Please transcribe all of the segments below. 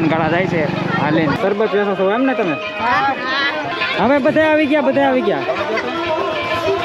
હનુમાનગાળા જાય છે. હાલે સરબત વેસો છો એમ ને તમે? હવે બધા આવી ગયા, બધા આવી ગયા.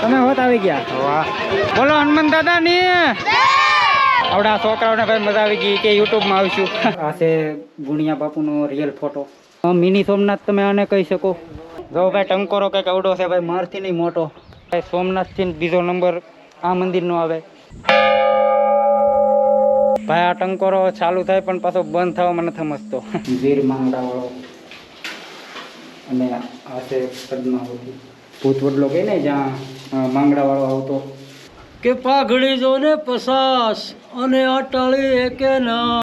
તમે હોત આવી ગયા. વાહ બોલો, હનુમાન દાદા ની? આવડા છોકરાઓને ભાઈ મજા આવી ગઈ કે યુટ્યુબમાં આવીશું. આ છે ગુણિયા બાપુનો રિયલ ફોટો મિની સોમનાથ તમે આને કહી શકો. જો ભાઈ ટંકોરો કંઈક અવડો છે, ભાઈ મારથી નહીં મોટો. ભાઈ સોમનાથથી બીજો નંબર આ મંદિરનો આવે. ભાઈ આ ટંકોરો ચાલુ થાય પણ પાછો બંધ થવામાં નથી સમજતો. વીર માંગડા વાળો અને આ છે પદ્માવતી. ભૂત વડલો કહે ને જ્યાં માંગડા વાળો આવતો. કે પાઘડી જો ને પસાસ અને અટાળી એકે ના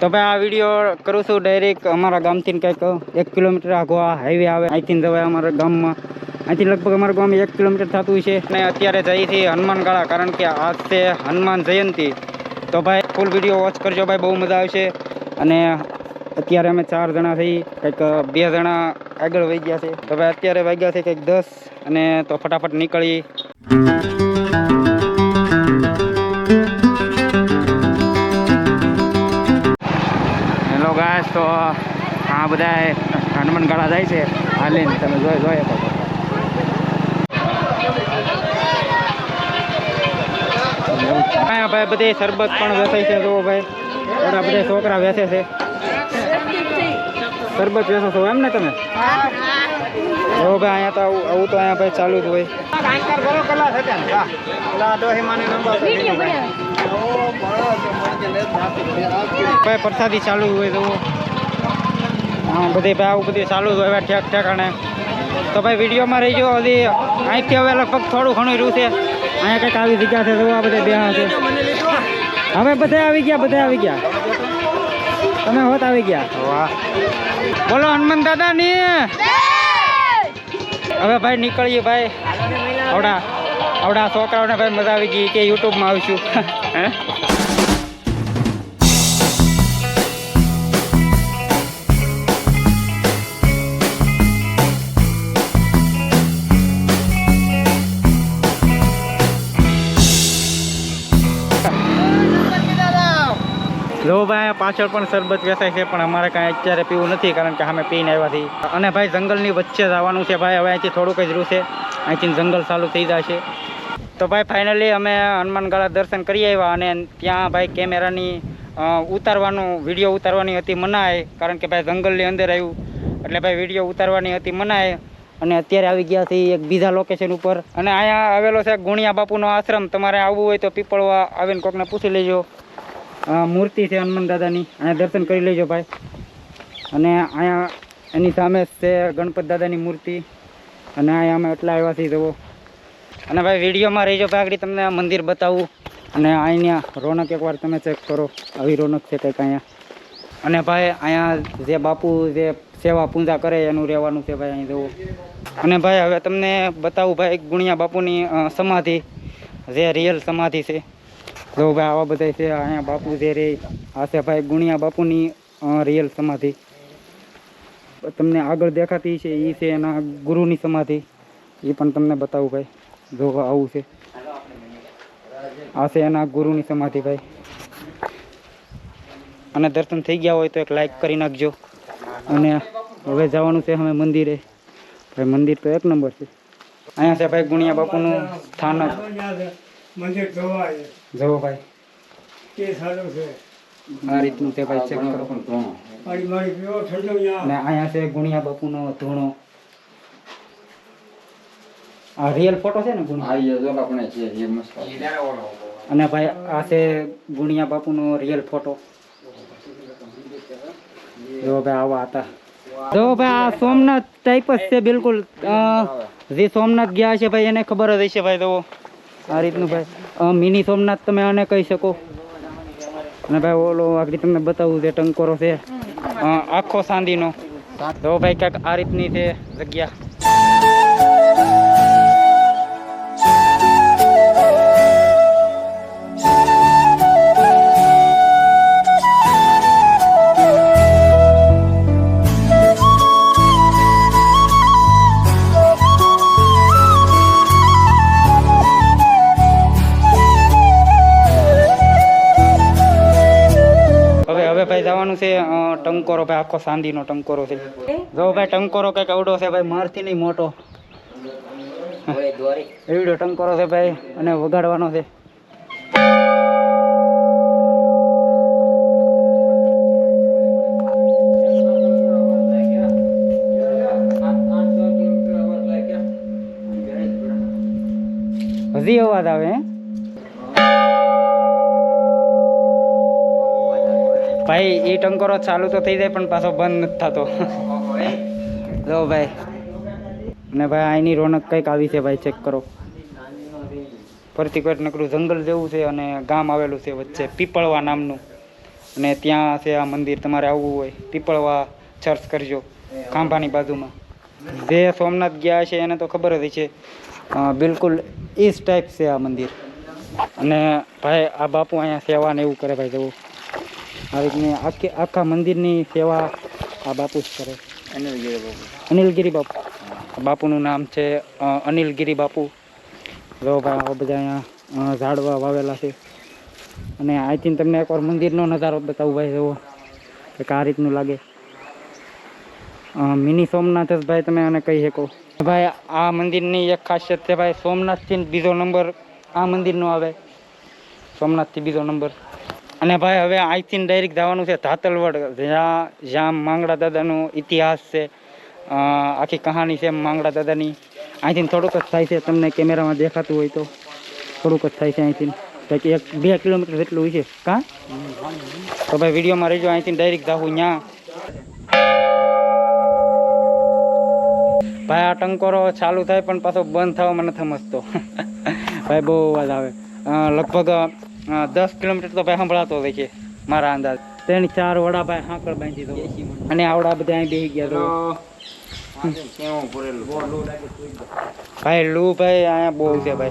તો ભાઈ આ વીડિયો કરું છું ડાયરેક્ટ અમારા ગામથી કંઈક એક કિલોમીટર આગો આ હાઈવે આવે. અહીંથી જવાય અમારા ગામમાં. અહીંથી લગભગ અમારું ગામ એક કિલોમીટર થતું છે. અને અત્યારે જઈએ છીએ હનુમાનગાળા, કારણ કે આજ છે હનુમાન જયંતિ. તો ભાઈ ફૂલ વીડિયો વોચ કરજો ભાઈ, બહુ મજા આવશે. અને અત્યારે અમે ચાર જણા થઈ કંઈક બે જણા આગળ વહી ગયા છે. તો ભાઈ, અત્યારે વાગ્યા છે કંઈક દસ, અને તો ફટાફટ નીકળી. તો આ બધા હનુમાનગાળા જાય છે. હાલીને તમે જોઈ જોઈએ અહીંયા ભાઈ બધે શરબત પણ વેચાય છે, જુઓ ભાઈ. બધા બધા છોકરા વેચે છે. શરબત વેચો છો એમ ને તમે? જો ભાઈ, અહીંયા તો આવું તો અહીંયા ભાઈ ચાલુ જ હોય. ભાઈ, પ્રસાદી ચાલુ હોય તો હા, બધી ભાઈ, આવું બધું ચાલુ જ હોય ઠેક ઠેકાણે. તો ભાઈ, વિડીયોમાં રહી ગયો હજી અહીંથી હવે લગભગ થોડું ઘણું રહ્યું છે. અહીંયા કંઈક આવી જગ્યા છે જોવા બધા બે છે. હવે બધા આવી ગયા બધા આવી ગયા. તમે હોત આવી ગયા. બોલો હનુમાન દાદા ની હવે ભાઈ નીકળીએ ભાઈ. આવડા આવડા છોકરાઓને ભાઈ મજા આવી ગઈ કે યુટ્યુબમાં આવીશું. હે? જો ભાઈ, પાછળ પણ શરબત વેચાય છે, પણ અમારે કાંઈ અત્યારે પીવું નથી, કારણ કે અમે પીને આવ્યા છીએ. અને ભાઈ, જંગલની વચ્ચે જવાનું છે ભાઈ, હવે અહીંથી થોડુંક જ છે અહીંથી જંગલ ચાલુ થઈ જશે. તો ભાઈ ફાઇનલી અમે હનુમાનગાળા દર્શન કરી આવ્યા અને ત્યાં ભાઈ કેમેરાની ઉતારવાનું વીડિયો ઉતારવાની હતી મનાય, કારણ કે ભાઈ જંગલની અંદર આવ્યું. એટલે ભાઈ વીડિયો ઉતારવાની હતી મનાય. અને અત્યારે આવી ગયા છીએ એક બીજા લોકેશન ઉપર. અને અહીંયા આવેલો છે ગુણિયા બાપુનો આશ્રમ. તમારે આવવું હોય તો પીપળવા આવીને કોકને પૂછી લેજો. મૂર્તિ છે હનુમાન દાદાની. અહીંયા દર્શન કરી લેજો ભાઈ. અને અહીંયા એની સામે છે ગણપત દાદાની મૂર્તિ. અને અહીંયા અમે એટલા આવ્યા છીએ જવો અને ભાઈ, વિડીયોમાં રહીજો ભાઈ આગળ તમને આ મંદિર બતાવું. અને અહીંયા રોનક એકવાર તમે ચેક કરો. આવી રોનક છે કંઈક અહીંયા. અને ભાઈ, અહીંયા જે બાપુ જે સેવા પૂજા કરે એનું રહેવાનું છે ભાઈ, અહીં જવું અને ભાઈ, હવે તમને બતાવું ભાઈ ગુણિયા બાપુની સમાધિ. જે રિયલ સમાધિ છે. જો ભાઈ આવા બધા છે, અહીંયા બાપુ જે રે આ ભાઈ ગુણિયા બાપુની રિયલ સમાધિ. તમને આગળ દેખાતી છે એ છે એના ગુરુની સમાધિ. એ પણ તમને બતાવું ભાઈ, જો આવું છે. આ છે એના ગુરુની સમાધિ ભાઈ. અને દર્શન થઈ ગયા હોય તો એક લાઈક કરી નાખજો. અને હવે જવાનું છે અમે મંદિરે. ભાઈ, મંદિર તો એક નંબર છે. અહીંયા છે ભાઈ ગુણિયા બાપુનું સ્થાનક. મંદિર જોવાય જવો ભાઈ. કે સારું છે? આ રીતનું છે ભાઈ ચેક કરો. મારી મારી પીવો ઠંડો ને અને અહીંયા છે ગુણિયા બાપુનો ધૂણો. આ રિયલ ફોટો છે ને ગુણિયા? અને ભાઈ આ છે ગુણિયા બાપુનો રિયલ ફોટો જો ભાઈ આવા હતા. જો ભાઈ આ સોમનાથ ટાઈપ જ છે બિલકુલ. અ, જે સોમનાથ ગયા છે ભાઈ એને ખબર જ હશે ભાઈ તો આ રીતનું ભાઈ. મિની સોમનાથ તમે આને કહી શકો. અને ભાઈ ઓલો આગળ તમને બતાવું જે ટંકોરો છે. આખો સાંદીનો. તો ભાઈ ક્યાંક આ રીતની છે જગ્યા. જવાનું છે ટંકોરો ભાઈ આખો સાંદીનો ટંકોરો છે. જો ભાઈ ટંકોરો કંઈક અવડો છે ભાઈ મારથી નહીં મોટો. એવડો ટંકોરો છે ભાઈ અને વગાડવાનો છે. હજી અવાજ આવે હે? ભાઈ એ ટંકરો ચાલુ તો થઈ જાય પણ પાછો બંધ નથી થતો. જો ભાઈ. ને ભાઈ અહીંની રોનક કંઈક આવી છે ભાઈ ચેક કરો. ફરતી કોઈ નકરું જંગલ જેવું છે અને ગામ આવેલું છે વચ્ચે પીપળવા નામનું. અને ત્યાં છે આ મંદિર તમારે આવવું હોય પીપળવા ચર્ચ કરજો ખાંભાની બાજુમાં. જે સોમનાથ ગયા છે એને તો ખબર જ છે. બિલકુલ ઈસ ટાઈપ છે આ મંદિર. અને ભાઈ આ બાપુ અહીંયા સેવા ને એવું કરે ભાઈ જવું આ રીતની આખી આખા મંદિરની સેવા આ બાપુ જ કરે. અનિલગીરી બાપુ. આ બાપુનું નામ છે અનિલગીરી બાપુ. જો ભાઈ આ બધા અહીંયા ઝાડવા વાવેલા છે. અને અહીંથી તમને એકવાર મંદિરનો નજારો બતાવું ભાઈ જુઓ. કે આ રીતનું લાગે. મિની સોમનાથ જ ભાઈ તમે આને કહી શકો. ભાઈ આ મંદિરની એક ખાસિયત છે ભાઈ સોમનાથથી બીજો નંબર આ મંદિરનો આવે. સોમનાથથી બીજો નંબર. અને ભાઈ, હવે અહીંથી ડાયરેક્ટ જવાનું છે ધાતલવડ. જ્યાં જ્યાં માંગડા દાદાનો ઇતિહાસ છે આખી કહાની છે માંગડા દાદાની. અહીંથી થોડુંક જ થાય છે તમને કેમેરામાં દેખાતું હોય તો. થોડુંક જ થાય છે અહીંથી એક, બે કિલોમીટર જેટલું હોય છે. કાં? તો ભાઈ, વિડીયોમાં રહેજો. અહીંથી ડાયરેક્ટ જાવું ત્યાં ભાઈ, આ ટંકોરો ચાલુ થાય પણ પાછો બંધ થવામાં નથી સમજતો. ભાઈ, બહુ અવાજ આવે. લગભગ અ, દસ કિલોમીટર તો ભાઈ સંભળાતો હોય છે મારા અંદાજ. ત્રણ ચાર વડા ભાઈ હાંકળ બાંધી દો. અને આવડા બધા અહીં બેસી ગયા તો. ભાઈ લૂ ભાઈ અહીંયા બહુ છે ભાઈ.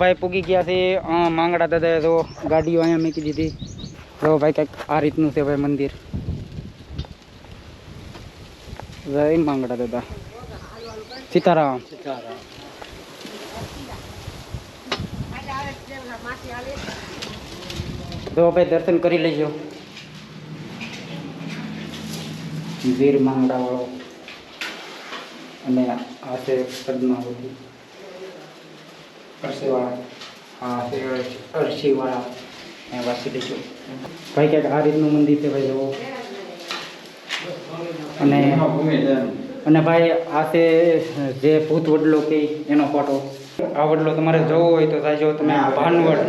ભાઈ પૂગી ગયા છે. માંગડા દાદાએ તો ગાડીઓ અહીંયા મૂકી દીધી. તો ભાઈ કંઈક આ રીતનું છે ભાઈ મંદિર. જય માંગડા દાદા. સીતારામ. તો ભાઈ દર્શન કરી લેજો. વીર માંગડા વાળો અને આ છે પદ્માવતી. અરસીવાળા. હા અરસીવાળા. એ વાસી દેજો ભાઈ ક્યાંક આ રીતનું મંદિર છે ભાઈ જુઓ અને અને ભાઈ આ છે જે ભૂત વડલો કે એનો ફોટો આ વડલો તમારે જોવો હોય તો જાજો તમે ભાનવડ.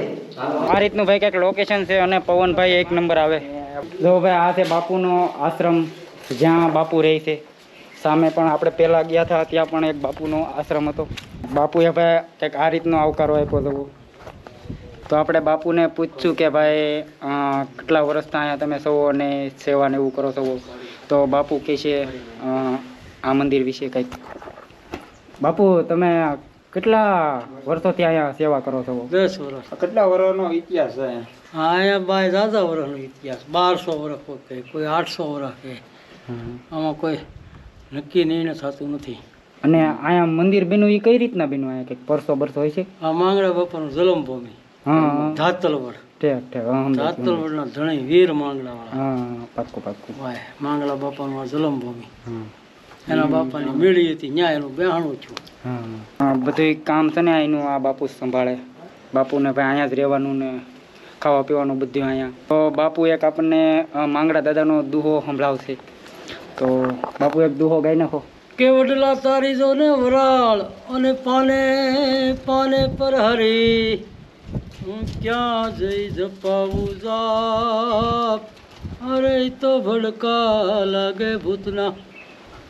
આ રીતનું ભાઈ કંઈક લોકેશન છે અને પવનભાઈ એક નંબર આવે. જો ભાઈ આ છે બાપુનો આશ્રમ જ્યાં બાપુ રહે છે. સામે પણ આપણે પહેલાં ગયા હતા ત્યાં પણ એક બાપુનો આશ્રમ હતો. બાપુએ ભાઈ કંઈક આ રીતનો આવકારો આપ્યો હતો. તો આપણે બાપુને પૂછ્યું કે ભાઈ કેટલા વર્ષના અહીંયા તમે સૌ અને સેવા ને એવું કરો છો? તો બાપુ કહે છે આ મંદિર વિશે કંઈક. બાપુ તમે કેટલા વર્ષોથી અહીંયા સેવા કરો છો? દસ વર્ષ. કેટલા વર્ષનો ઇતિહાસ છે હા અહીંયા બાય દાદા વર્ષનો ઇતિહાસ. બારસો વર્ષ કોઈ કોઈ આઠસો વર્ષ કહે આમાં કોઈ નક્કી નિર્ણય થતું નથી. અને અહીંયા મંદિર બન્યું એ કઈ રીતના બન્યું? અહીંયા કંઈક પરસો બરસો હોય છે? આ માંગડા બાપાનું જલમભૂમિ. હા ધાતલવડ. ઠીક ઠીક. ધાતલવડના ધણી વીર માંગડાવાળા હા પાક્કું પાક્કું. વાય માંગડા બાપાનું આ જલમભૂમિ. હા. એના બાપાની મેળી હતી ન્યાય એનું બેહાણું છું હા બધું કામ છે ને અહીંનું આ બાપુ સંભાળે. બાપુને ભાઈ અહીંયા જ રહેવાનું ને ખાવા પીવાનું બધું અહીંયા. તો બાપુ એક આપણને માંગડા દાદાનો દુહો સંભળાવશે. તો બાપુ એક દુહો ગાઈ નાખો. કે વડલા તારી જો ને વરાળ અને પાને પાને પર હરી. હું ક્યાં જઈ જપાવું જાપ અરે તો ભડકા લાગે ભૂતના.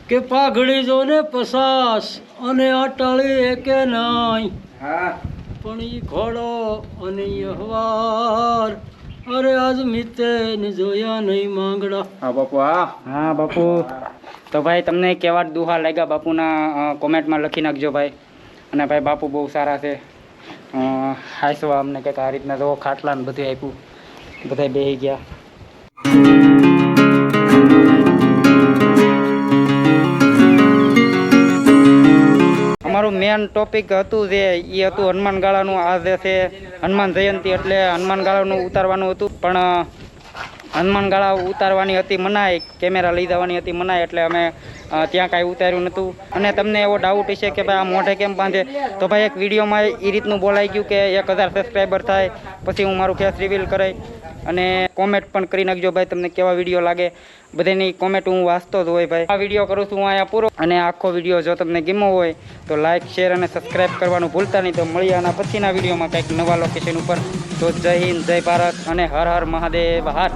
કે પાઘડી જો ને પસાસ અને અટાળી કે નાય? પણ ઈ ઘોડો અને અહવાર અરે આજ મિતે ને જોયા નહીં માંગડા. હા બાપુ હા. હા બાપુ. તો ભાઈ તમને કેવા દુહા લાગ્યા બાપુના કોમેન્ટમાં લખી નાખજો ભાઈ. અને ભાઈ બાપુ બહુ સારા છે. અ, હાંસવા અમને કહેતા આ રીતના તો ખાટલા ને બધું આપ્યું. બધા બેસી ગયા. અમારું મેન ટોપિક હતું જે એ હતું હનુમાન ગાળાનું. આ જે છે, હનુમાન જયંતિ એટલે હનુમાન ગાળાનું ઉતારવાનું હતું. પણ હનુમાન ગાળા ઉતારવાની હતી મનાઈ, કેમેરા લઈ જવાની હતી મનાઈ એટલે અમે ત્યાં કાંઈ ઉતાર્યું નહોતું. અને તમને એવો ડાઉટ હશે કે ભાઈ આ મોઢે કેમ બાંધે? તો ભાઈ એક વિડીયોમાં એ રીતનું બોલાઈ ગયું કે એક હજાર સબસ્ક્રાઈબર થાય, પછી હું મારું ફેસ રિવીલ કરાય અને કોમેન્ટ પણ કરી નાખજો ભાઈ, તમને કેવા વીડિયો લાગે. બધાની કોમેન્ટ હું વાંચતો જ હોય ભાઈ. આ વીડિયો કરું છું હું અહીંયા પૂરો. અને આખો વીડિયો જો તમને ગમ્યો હોય, તો લાઇક શેર અને સબસ્ક્રાઈબ કરવાનું ભૂલતા નહીં. તો મળીએ આના પછીના વિડીયોમાં કંઈક નવા લોકેશન ઉપર. તો જય હિન્દ, જય ભારત અને હર હર મહાદેવ. હાર.